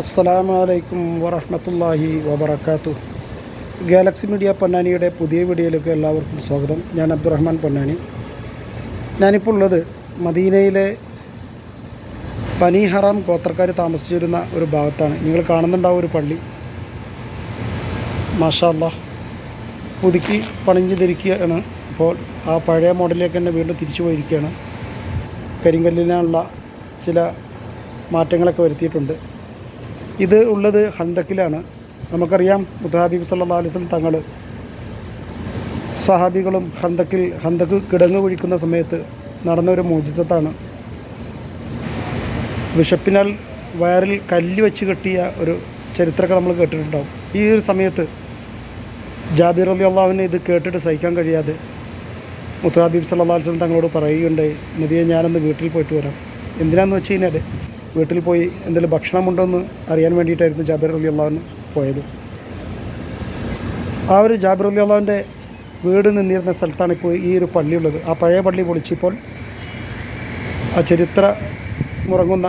അസ്സലാമു അലൈക്കും വറഹ്മത്തുള്ളാഹി വബറകാതുഹു. ഗാലക്സി മീഡിയ പൊന്നാനിയുടെ പുതിയ വീഡിയോയിലേക്ക് എല്ലാവർക്കും സ്വാഗതം. ഞാൻ അബ്ദുറഹ്മാൻ പൊന്നാനി. ഞാനിപ്പോൾ ഉള്ളത് മദീനയിലെ പനിഹറാം ഗോത്രക്കാർ താമസിച്ചിരുന്ന ഒരു ഭാഗത്താണ്. നിങ്ങൾ കാണുന്നുണ്ടാവും ഒരു പള്ളി. മാഷാല്ല പുതുക്കി പണിഞ്ഞു തിരിക്കുകയാണ് അപ്പോൾ ആ പഴയ മോഡലിലേക്ക് തന്നെ വീണ്ടും തിരിച്ചു പോയിരിക്കുകയാണ്. കരിങ്കല്ലിനുള്ള ചില മാറ്റങ്ങളൊക്കെ വരുത്തിയിട്ടുണ്ട്. ഇത് ഉള്ളത് ഹന്തക്കിലാണ്. നമുക്കറിയാം മുത്തഹാബീബ് സല്ലാ അലിസ്ലം തങ്ങൾ സഹാബികളും ഹന്തക്കിൽ ഹന്തക്ക് കിടങ്ങ് കുഴിക്കുന്ന സമയത്ത് നടന്ന ഒരു മോചിസത്താണ്. വിശപ്പിനാൽ വയറിൽ കല്ല് വെച്ച് കെട്ടിയ ഒരു ചരിത്രമൊക്കെ നമ്മൾ കേട്ടിട്ടുണ്ടാവും. ഈ ഒരു സമയത്ത് ജാബിർ അലി അള്ളാഹുവിനെ ഇത് കേട്ടിട്ട് സഹിക്കാൻ കഴിയാതെ മുത്തഹാബീബ് സല്ലാ അലിസ്ലം തങ്ങളോട് പറയുകയുണ്ടായി നബിയെ ഞാനൊന്ന് വീട്ടിൽ പോയിട്ട് വരാം. എന്തിനാന്ന് വെച്ച് കഴിഞ്ഞാൽ വീട്ടിൽ പോയി എന്തെങ്കിലും ഭക്ഷണമുണ്ടോയെന്ന് അറിയാൻ വേണ്ടിയിട്ടായിരുന്നു ജാബിർ അലി പോയത്. ആ ഒരു ജാബിർ അലി അള്ളാഹുവിന്റെ വീട് നിന്നിരുന്ന സ്ഥലത്താണ് ഇപ്പോൾ ഈ ഒരു പള്ളിയുള്ളത് ആ പഴയ പള്ളി പൊളിച്ചിപ്പോൾ ആ ചരിത്ര മുറങ്ങുന്ന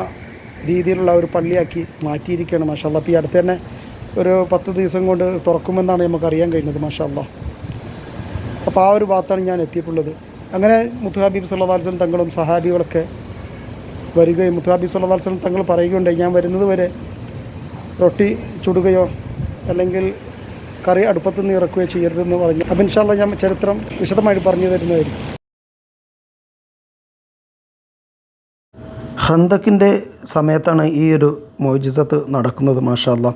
രീതിയിലുള്ള ഒരു പള്ളിയാക്കി മാറ്റിയിരിക്കുകയാണ്. മാഷാല്ല അപ്പോൾ ഈ അടുത്ത് തന്നെ ഒരു പത്ത് ദിവസം കൊണ്ട് തുറക്കുമെന്നാണ് നമുക്ക് അറിയാൻ കഴിഞ്ഞത് മാഷാല്ല അപ്പോൾ ആ ഒരു ഭാഗത്താണ് ഞാൻ എത്തിയിട്ടുള്ളത്. അങ്ങനെ മുത്തുഹാബീബ് സല്ലാ അലിസ്ലം തങ്ങളും സഹാബികളൊക്കെ വരികയും മുത്താബി സുല്ലാസ്ലം തങ്ങൾ പറയുകയുണ്ടായി ഞാൻ വരുന്നത് വരെ റൊട്ടി ചുടുകയോ അല്ലെങ്കിൽ കറി അടുപ്പത്ത് നിന്ന് ഇറക്കുകയോ ചെയ്യരുതെന്ന് പറഞ്ഞു. അപ്പം ഇൻഷാല്ല ഞാൻ ചരിത്രം വിശദമായിട്ട് പറഞ്ഞു തരുന്നതായിരിക്കും. ഹന്തക്കിന്റെ സമയത്താണ് ഈ ഒരു മോജിസത്ത് നടക്കുന്നത് മാഷാല്ല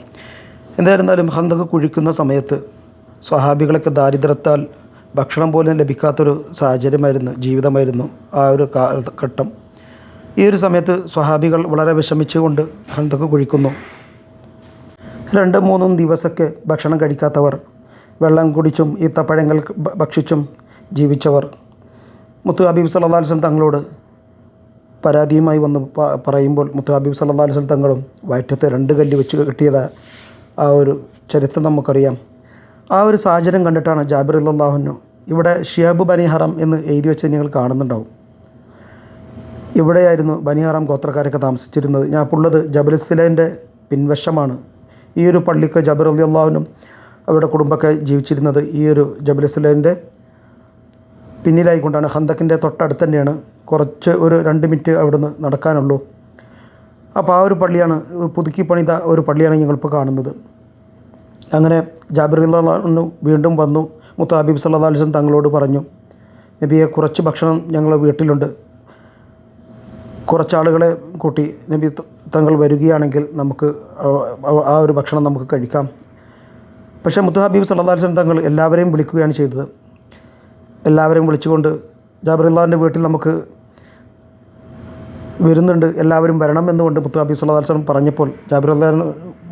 എന്തായിരുന്നാലും ഹന്തക്ക് കുഴിക്കുന്ന സമയത്ത് സ്വഹാബികളൊക്കെ ദാരിദ്ര്യത്താൽ ഭക്ഷണം പോലും ലഭിക്കാത്തൊരു സാഹചര്യമായിരുന്നു ജീവിതമായിരുന്നു ആ ഒരു കാലഘട്ടം. ഈ ഒരു സമയത്ത് സ്വഹാബികൾ വളരെ വിഷമിച്ചുകൊണ്ട് ഹന്തക്ക് കുഴിക്കുന്നു. രണ്ട് മൂന്നും ദിവസമൊക്കെ ഭക്ഷണം കഴിക്കാത്തവർ വെള്ളം കുടിച്ചും ഈത്തപ്പഴങ്ങൾ ഭക്ഷിച്ചും ജീവിച്ചവർ. മുത്തു ഹബീബ് സല്ലാ തങ്ങളോട് പരാതിയുമായി വന്ന് പറയുമ്പോൾ മുത്തു ഹബീബ് സല്ലാ തങ്ങളും വയറ്റത്തെ രണ്ട് കല്ല് വെച്ച് കിട്ടിയത് ആ ഒരു ചരിത്രം നമുക്കറിയാം. ആ ഒരു സാഹചര്യം കണ്ടിട്ടാണ് ജാബിർ അള്ളാഹുനു ഇവിടെ ഷിയാബ് ബനിഹറം എന്ന് എഴുതി വെച്ച് നിങ്ങൾ കാണുന്നുണ്ടാവും. ഇവിടെയായിരുന്നു ബനിയാറാം ഗോത്രക്കാരൊക്കെ താമസിച്ചിരുന്നത്. ഞാൻ ഇപ്പോൾ ഉള്ളത് ജബലുസിലേന്റെ പിൻവശമാണ്. ഈ ഒരു പള്ളിക്ക് ജബർ അലി അള്ളാഹുനും അവരുടെ കുടുംബമൊക്കെ ജീവിച്ചിരുന്നത് ഈ ഒരു ജബലുസിലേന്റെ പിന്നിലായിക്കൊണ്ടാണ്. ഹന്തക്കിന്റെ തൊട്ടടുത്ത് തന്നെയാണ്. കുറച്ച് ഒരു രണ്ട് മിനിറ്റ് അവിടുന്ന് നടക്കാനുള്ളൂ. അപ്പോൾ ആ ഒരു പള്ളിയാണ് പുതുക്കി പണിത ഒരു പള്ളിയാണ് ഞങ്ങളിപ്പോൾ കാണുന്നത്. അങ്ങനെ ജാബിർ അള്ളാഹു വീണ്ടും വന്നു. മുത്താബിബ് സല്ലാ അലിസ്ലം തങ്ങളോട് പറഞ്ഞു നബിയെ കുറച്ച് ഭക്ഷണം ഞങ്ങൾ വീട്ടിലുണ്ട്. കുറച്ചാളുകളെ കൂട്ടി നബി തങ്ങൾ വരികയാണെങ്കിൽ നമുക്ക് ആ ഒരു ഭക്ഷണം നമുക്ക് കഴിക്കാം. പക്ഷേ മുത്തു ഹബീബ് സല്ലാസ്ലം തങ്ങൾ എല്ലാവരെയും വിളിക്കുകയാണ് ചെയ്തത്. എല്ലാവരെയും വിളിച്ചുകൊണ്ട് ജാബറുല്ലാന്റെ വീട്ടിൽ നമുക്ക് വരുന്നുണ്ട് എല്ലാവരും വരണം എന്നുകൊണ്ട് മുത്തു ഹബീബ് സല്ലാസ്ലം പറഞ്ഞപ്പോൾ ജാബിറുല്ലാൻ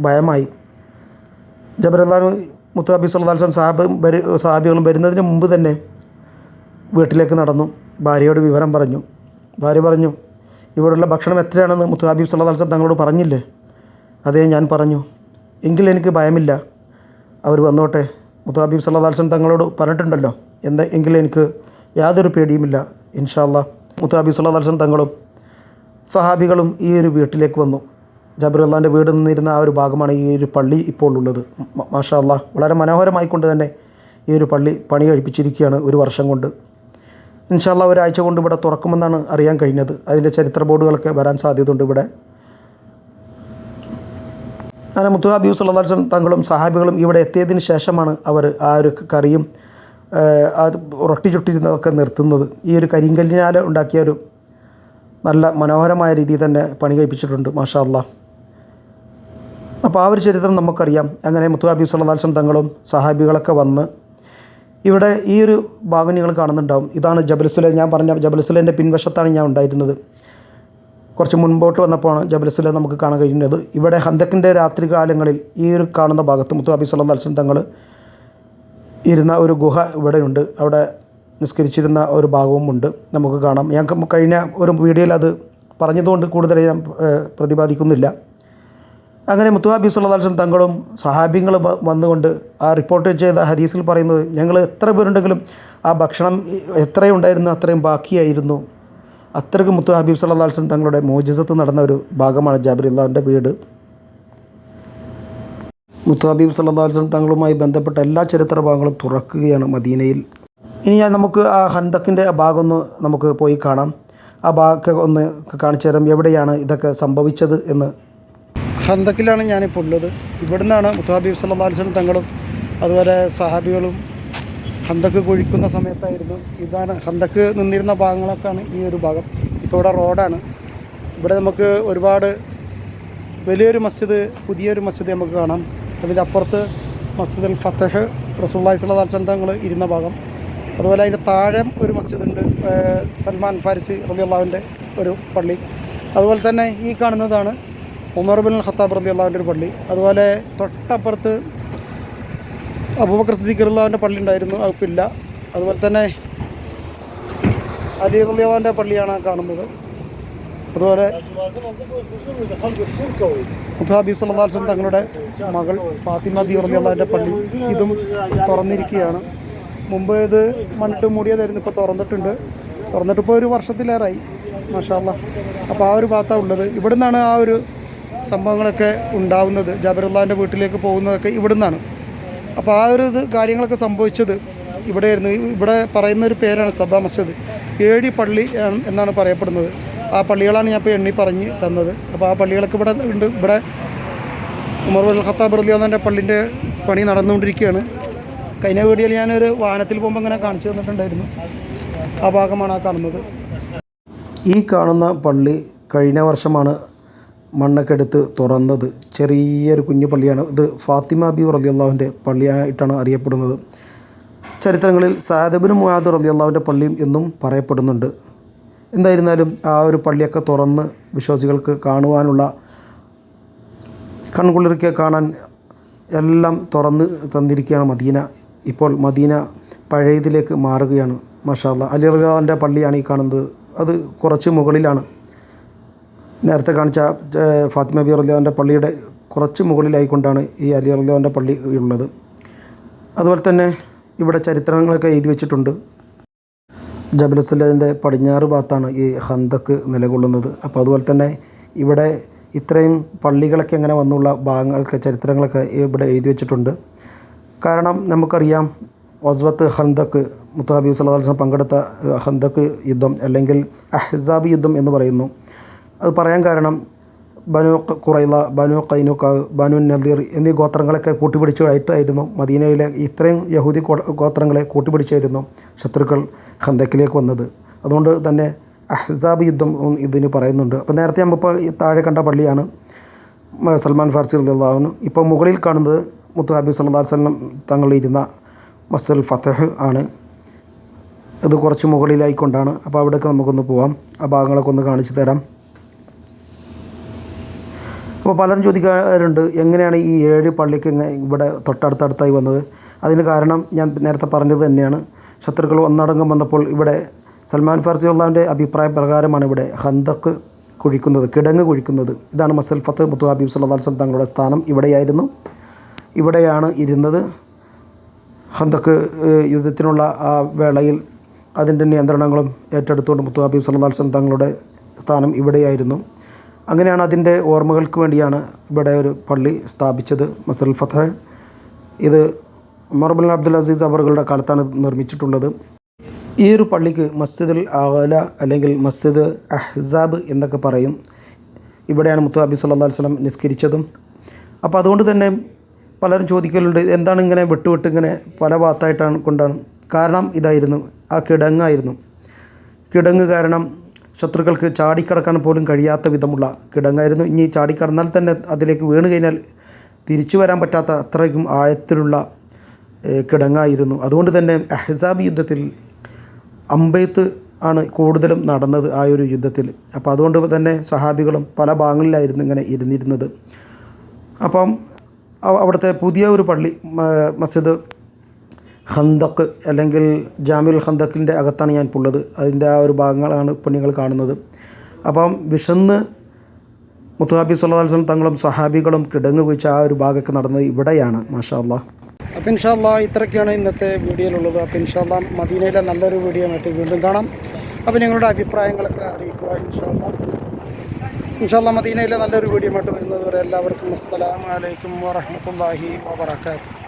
ഭയമായി. ജാബിറുല്ലാൻ മുത്തു ഹബീബ് സല്ലാസ്ലം സാബ് വരു സാബികളും വരുന്നതിന് മുമ്പ് തന്നെ വീട്ടിലേക്ക് നടന്നു. ഭാര്യയോട് വിവരം പറഞ്ഞു. ഭാര്യ പറഞ്ഞു ഇവിടെയുള്ള ഭക്ഷണം എത്രയാണെന്ന് മുത്തു സല്ലാ വസ്ലം തങ്ങളോട് പറഞ്ഞില്ലേ? അതേ ഞാൻ പറഞ്ഞു. എങ്കിൽ എനിക്ക് ഭയമില്ല. അവർ വന്നോട്ടെ. മുത്തു സല്ലാ വസ്ലം തങ്ങളോട് പറഞ്ഞിട്ടുണ്ടല്ലോ. എന്താ എങ്കിൽ എനിക്ക് യാതൊരു പേടിയുമില്ല. ഇൻഷാല്ല മുത്തു സല്ലാ വസ്ലം തങ്ങളും സഹാബികളും ഈ ഒരു വീട്ടിലേക്ക് വന്നു. ജബറുല്ലാന്റെ വീട് നിന്നിരുന്ന ആ ഒരു ഭാഗമാണ് ഈ ഒരു പള്ളി ഇപ്പോൾ ഉള്ളത്. മാഷാ അള്ളാഹ് വളരെ മനോഹരമായിക്കൊണ്ട് തന്നെ ഈ ഒരു പള്ളി പണി കഴിപ്പിച്ചിരിക്കുകയാണ് ഒരു വർഷം കൊണ്ട്. ഇൻഷാല്ല ഒരാഴ്ച കൊണ്ട് ഇവിടെ തുറക്കുമെന്നാണ് അറിയാൻ കഴിഞ്ഞത്. അതിന്റെ ചരിത്ര ബോർഡുകളൊക്കെ വരാൻ സാധ്യതയുണ്ട് ഇവിടെ. അങ്ങനെ മുത്തു ഹബീബ് സുല്ലാസ്ലം തങ്ങളും സഹാബികളും ഇവിടെ എത്തിയതിന് ശേഷമാണ് അവർ ആ ഒരു കറിയും ആ റൊട്ടി ചുട്ടിരുന്നതൊക്കെ നിർത്തുന്നത്. ഈ ഒരു കരിങ്കല്ലിനാൽ ഉണ്ടാക്കിയ ഒരു നല്ല മനോഹരമായ രീതിയിൽ തന്നെ പണി കഴിപ്പിച്ചിട്ടുണ്ട് മാഷാ അപ്പോൾ ആ ഒരു ചരിത്രം നമുക്കറിയാം. അങ്ങനെ മുത്തു ഹബീബ് സുല്ലാസ്ലം തങ്ങളും സഹാബികളൊക്കെ വന്ന് ഇവിടെ ഈ ഒരു ഭാഗം നിങ്ങൾ കാണുന്നുണ്ടാവും. ഇതാണ് ജബൽസുല. ഞാൻ പറഞ്ഞ ജബൽസുലേന്റെ പിൻവശത്താണ് ഞാൻ ഉണ്ടായിരുന്നത്. കുറച്ച് മുൻപോട്ട് വന്നപ്പോഴാണ് ജബൽസുല നമുക്ക് കാണാൻ കഴിയുന്നത്. ഇവിടെ ഹന്തക്കിന്റെ രാത്രി കാലങ്ങളിൽ ഈ ഒരു കാണുന്ന ഭാഗത്ത് മുത്തു അബി സല്ലാ അൽസം തങ്ങൾ ഇരുന്ന ഒരു ഗുഹ ഇവിടെയുണ്ട്. അവിടെ നിസ്കരിച്ചിരുന്ന ഒരു ഭാഗവും ഉണ്ട്. നമുക്ക് കാണാം. ഞാൻ കഴിഞ്ഞ ഒരു വീഡിയോയിൽ അത് പറഞ്ഞതുകൊണ്ട് കൂടുതൽ ഞാൻ പ്രതിപാദിക്കുന്നില്ല. അങ്ങനെ മുത്തുഹാബി സുല്ലാസ്ലം തങ്ങളും സഹാബിങ്ങളും വന്നുകൊണ്ട് ആ റിപ്പോർട്ട് ചെയ്ത ഹദീസിൽ പറയുന്നത് ഞങ്ങൾ എത്ര പേരുണ്ടെങ്കിലും ആ ഭക്ഷണം എത്രയുണ്ടായിരുന്നു അത്രയും ബാക്കിയായിരുന്നു. അത്രയ്ക്ക് മുത്തു ഹബീബ് സല്ലാ തങ്ങളുടെ മോജിസത്ത് നടന്ന ഒരു ഭാഗമാണ് ജാബിർ ഇല്ലാന്റെ വീട്. മുത്താബീബ് സല്ലാ വസ്ലം തങ്ങളുമായി ബന്ധപ്പെട്ട എല്ലാ ചരിത്ര ഭാഗങ്ങളും തുറക്കുകയാണ് മദീനയിൽ. ഇനി ഞാൻ നമുക്ക് ആ ഹന്തക്കിന്റെ ഭാഗം ഒന്ന് നമുക്ക് പോയി കാണാം. ആ ഭാഗമൊക്കെ ഒന്ന് കാണിച്ചു തരാം. എവിടെയാണ് ഇതൊക്കെ സംഭവിച്ചത് എന്ന് ഹന്തക്കിലാണ് ഞാനിപ്പോൾ ഉള്ളത്. ഇവിടുന്നാണ് മുത്തഹബീബ് സല്ലാ വസ്ലം തങ്ങളും അതുപോലെ സഹാബികളും ഹന്തക്ക് കുഴിക്കുന്ന സമയത്തായിരുന്നു. ഇതാണ് ഹന്തക്ക് നിന്നിരുന്ന ഭാഗങ്ങളൊക്കെയാണ് ഈ ഒരു ഭാഗം. ഇപ്പോൾ ഇവിടെ റോഡാണ്. ഇവിടെ നമുക്ക് ഒരുപാട് വലിയൊരു മസ്ജിദ് പുതിയൊരു മസ്ജിദ് നമുക്ക് കാണാം. അതിന്റെ അപ്പുറത്ത് മസ്ജിദ് അൽ ഫത്തഹ് റസൂള്ളി സ്വല്ലാ സ്വലം തങ്ങൾ ഇരുന്ന ഭാഗം. അതുപോലെ അതിന്റെ താഴെ ഒരു മസ്ജിദുണ്ട് സൽമാൻ ഫാരിസി റബി അള്ളാഹുവിന്റെ ഒരു പള്ളി. അതുപോലെ തന്നെ ഈ കാണുന്നതാണ് ഉമർ ബിൻ ഖത്താബ് റതി അള്ളാഹുവിന്റെ ഒരു പള്ളി. അതുപോലെ തൊട്ടപ്പുറത്ത് അബൂബക്കർ സിദ്ദീഖ് അള്ളാഹുവിന്റെ പള്ളി ഉണ്ടായിരുന്നു. അതിപ്പോൾ ഇല്ല. അതുപോലെ തന്നെ അലി റബിയാവിന്റെ പള്ളിയാണ് കാണുന്നത്. അതുപോലെ മുത്താബി സല്ലാസ്ലം തങ്ങളുടെ മകൾ ഫാത്തിമ ബി റബിയാവിന്റെ പള്ളി. ഇതും തുറന്നിരിക്കുകയാണ്. മുമ്പ് ഇത് മണ്ണിട്ട് മൂടിയതായിരുന്നു. ഇപ്പോൾ തുറന്നിട്ടുണ്ട്. തുറന്നിട്ടിപ്പോൾ ഒരു വർഷത്തിലേറായി. മഷാല്ല അപ്പോൾ ആ ഒരു ഭാഗത്താണ് ഉള്ളത്. ഇവിടെ നിന്നാണ് ആ ഒരു സംഭവങ്ങളൊക്കെ ഉണ്ടാവുന്നത് ജാബിറുല്ലാന്റെ വീട്ടിലേക്ക് പോകുന്നതൊക്കെ ഇവിടെ നിന്നാണ് അപ്പോൾ ആ ഒരു ഇത് കാര്യങ്ങളൊക്കെ സംഭവിച്ചത് ഇവിടെയായിരുന്നു. ഇവിടെ പറയുന്ന ഒരു പേരാണ് സബാ മസ്ജിദ്. ഏഴി പള്ളി എന്നാണ് പറയപ്പെടുന്നത്. ആ പള്ളികളാണ് ഞാൻ ഇപ്പോൾ എണ്ണി പറഞ്ഞ് തന്നത്. അപ്പോൾ ആ പള്ളികളൊക്കെ ഇവിടെ ഉണ്ട്. ഇവിടെ ഉമർ ഖത്താബ് റലിയാന്നെ പള്ളിന്റെ പണി നടന്നുകൊണ്ടിരിക്കുകയാണ്. കഴിഞ്ഞ വീഡിയോയിൽ ഞാനൊരു വാഹനത്തിൽ പോകുമ്പോൾ ഇങ്ങനെ കാണിച്ചു തന്നിട്ടുണ്ടായിരുന്നു. ആ ഭാഗമാണ് ആ കാണുന്നത്. ഈ കാണുന്ന പള്ളി കഴിഞ്ഞ വർഷമാണ് മണ്ണൊക്കെ എടുത്ത് തുറന്നത് ചെറിയൊരു കുഞ്ഞു പള്ളിയാണ്. ഇത് ഫാത്തിമ ബി റലിയല്ലാവിന്റെ പള്ളിയായിട്ടാണ് അറിയപ്പെടുന്നത്. ചരിത്രങ്ങളിൽ സാദബിന് മുഹാദ് റലിയല്ലാവിന്റെ പള്ളിയും എന്നും പറയപ്പെടുന്നുണ്ട്. എന്തായിരുന്നാലും ആ ഒരു പള്ളിയൊക്കെ തുറന്ന് വിശ്വാസികൾക്ക് കാണുവാനുള്ള കൺകുളിർക്കെ കാണാൻ എല്ലാം തുറന്ന് തന്നിരിക്കുകയാണ് മദീന. ഇപ്പോൾ മദീന പഴയതിലേക്ക് മാറുകയാണ്. മഷാല്ല അലി റലിയാവിന്റെ പള്ളിയാണ് ഈ കാണുന്നത്. അത് കുറച്ച് മുകളിലാണ്. നേരത്തെ കാണിച്ച ഫാത്തിമ ബി റലിയാവിന്റെ പള്ളിയുടെ കുറച്ച് മുകളിലായിക്കൊണ്ടാണ് ഈ അലി റലിയാവിന്റെ പള്ളി ഉള്ളത്. അതുപോലെ തന്നെ ഇവിടെ ചരിത്രങ്ങളൊക്കെ എഴുതി വെച്ചിട്ടുണ്ട്. ജബലുസല്ലതിന്റെ പടിഞ്ഞാറ് ഭാഗത്താണ് ഈ ഹന്തക്ക് നിലകൊള്ളുന്നത്. അപ്പോൾ അതുപോലെ തന്നെ ഇവിടെ ഇത്രയും പള്ളികളൊക്കെ എങ്ങനെ വന്നുള്ള ഭാഗങ്ങളൊക്കെ ചരിത്രങ്ങളൊക്കെ ഇവിടെ എഴുതി വെച്ചിട്ടുണ്ട്. കാരണം നമുക്കറിയാം ഒസ്വത്ത് ഹന്തക്ക് മുത്താബി സല്ലാസ്ലം പങ്കെടുത്ത ഹന്തക്ക് യുദ്ധം അല്ലെങ്കിൽ അഹ്സാബ് യുദ്ധം എന്ന് പറയുന്നു. അത് പറയാൻ കാരണം ബനു കുറൈല ബനു കൈനുക്ക ബനു നദീർ എന്നീ ഗോത്രങ്ങളൊക്കെ കൂട്ടിപ്പിടിച്ചായിട്ടായിരുന്നു മദീനയിലെ ഇത്രയും യഹൂദി ഗോത്രങ്ങളെ കൂട്ടിപ്പിടിച്ചായിരുന്നു ശത്രുക്കൾ ഹന്തക്കിലേക്ക് വന്നത്. അതുകൊണ്ട് തന്നെ അഹ്സാബ് യുദ്ധം ഇതിന് പറയുന്നുണ്ട്. അപ്പോൾ നേരത്തെ നമ്മളിപ്പോൾ താഴെ കണ്ട പള്ളിയാണ് സൽമാൻ ഫാർസി അള്ളാഹുനും ഇപ്പോൾ മുകളിൽ കാണുന്നത് മുത്തുഹാബി സല്ലാ വല്ലം തങ്ങളിരുന്ന മസ്ദുൽ ഫത്തഹ് ആണ്. ഇത് കുറച്ച് മുകളിലായിക്കൊണ്ടാണ്. അപ്പോൾ അവിടെയൊക്കെ നമുക്കൊന്ന് പോവാം. ആ ഭാഗങ്ങളൊക്കെ ഒന്ന് കാണിച്ചു തരാം. അപ്പോൾ പലരും ചോദിക്കാറുണ്ട് എങ്ങനെയാണ് ഈ ഏഴ് പള്ളിക്ക് ഇവിടെ തൊട്ടടുത്തടുത്തായി വന്നത്? അതിന് കാരണം ഞാൻ നേരത്തെ പറഞ്ഞത് തന്നെയാണ്. ശത്രുക്കൾ ഒന്നടങ്കം വന്നപ്പോൾ ഇവിടെ സൽമാൻ ഫാർസി അള്ളാഹിന്റെ അഭിപ്രായ പ്രകാരമാണ് ഇവിടെ ഹന്തക്ക് കുഴിക്കുന്നത് കിടങ്ങ് കുഴിക്കുന്നത്. ഇതാണ് മസൽ ഫത്ത്. മുത്തു ഹബീബ് സല്ലാ വസ്ലം തങ്ങളുടെ സ്ഥാനം ഇവിടെയായിരുന്നു. ഇവിടെയാണ് ഇരുന്നത്. ഹന്തക്ക് യുദ്ധത്തിനുള്ള ആ വേളയിൽ അതിന്റെ നിയന്ത്രണങ്ങളും ഏറ്റെടുത്തുകൊണ്ട് മുത്തു ഹബീബ് സല്ലാ വസ്ലം തങ്ങളുടെ സ്ഥാനം ഇവിടെയായിരുന്നു. അങ്ങനെയാണ് അതിന്റെ ഓർമ്മകൾക്ക് വേണ്ടിയാണ് ഇവിടെ ഒരു പള്ളി സ്ഥാപിച്ചത് മസൽ ഫത്തഹ് ഇത് ഉമർബുൽ അബ്ദുൽ അസീസ് അവറുകളുടെ കാലത്താണ് നിർമ്മിച്ചിട്ടുള്ളത്. ഈ ഒരു പള്ളിക്ക് മസ്ജിദുൽ അഹല അല്ലെങ്കിൽ മസ്ജിദ് അഹ്സാബ് എന്നൊക്കെ പറയും. ഇവിടെയാണ് മുത്തു ഹബീബ് സല്ലാ വസ്ലം നിസ്കരിച്ചതും. അപ്പോൾ അതുകൊണ്ട് തന്നെ പലരും ചോദിക്കലുണ്ട് എന്താണ് ഇങ്ങനെ വിട്ടുവിട്ട് വിട്ട് ഇങ്ങനെ പല ഭാഗത്തായിട്ടാണ് കൊണ്ടാണ്? കാരണം ഇതായിരുന്നു ആ കിടങ്ങായിരുന്നു. കിടങ്ങ് കാരണം ശത്രുക്കൾക്ക് ചാടിക്കടക്കാൻ പോലും കഴിയാത്ത വിധമുള്ള കിടങ്ങായിരുന്നു. ഇനി ചാടിക്കടന്നാൽ തന്നെ അതിലേക്ക് വീണ് കഴിഞ്ഞാൽ തിരിച്ചു വരാൻ പറ്റാത്ത അത്രയ്ക്കും ആഴത്തിലുള്ള കിടങ്ങായിരുന്നു. അതുകൊണ്ട് തന്നെ അഹ്സാബ് യുദ്ധത്തിൽ അമ്പെയ്ത്ത് ആണ് കൂടുതലും നടന്നത് ആ ഒരു യുദ്ധത്തിൽ. അപ്പോൾ അതുകൊണ്ട് തന്നെ സഹാബികളും പല ഭാഗങ്ങളിലായിരുന്നു ഇങ്ങനെ ഇരുന്നിരുന്നത്. അപ്പം അവ- അവിടുത്തെ പുതിയ ഒരു പള്ളി മസ്ജിദ് ഹന്തക്ക് അല്ലെങ്കിൽ ജാമിൽ ഹന്തക്കിന്റെ അകത്താണ് ഞാൻ ഇപ്പോൾ ഉള്ളത് അതിന്റെ ആ ഒരു ഭാഗങ്ങളാണ് ഇപ്പോൾ നിങ്ങൾ കാണുന്നത്. അപ്പം വിശന്ന് മുത്തുഹാബി സുല്ലാസ്ലം തങ്ങളും സഹാബികളും കിടങ്ങ് കുഴിച്ച ആ ഒരു ഭാഗമൊക്കെ നടന്നത് ഇവിടെയാണ് മാഷാ അപ്പം ഇൻഷാല്ല ഇത്രയൊക്കെയാണ് ഇന്നത്തെ വീഡിയോയിലുള്ളത്. അപ്പം ഇൻഷാല്ല മദീനയിലെ നല്ലൊരു വീഡിയോ ആയിട്ട് വീണ്ടും കാണാം. അപ്പോൾ നിങ്ങളുടെ അഭിപ്രായങ്ങളൊക്കെ അറിയിക്കുക ഇൻഷാല്ല ഇൻഷാല്ല മദീനയിലെ നല്ലൊരു വീഡിയോ ആയിട്ട് വരുന്നത് വരെ എല്ലാവർക്കും അസ്സലാമലൈക്കും വാഹമത്തല്ലാഹി വാബർക്കാത്തു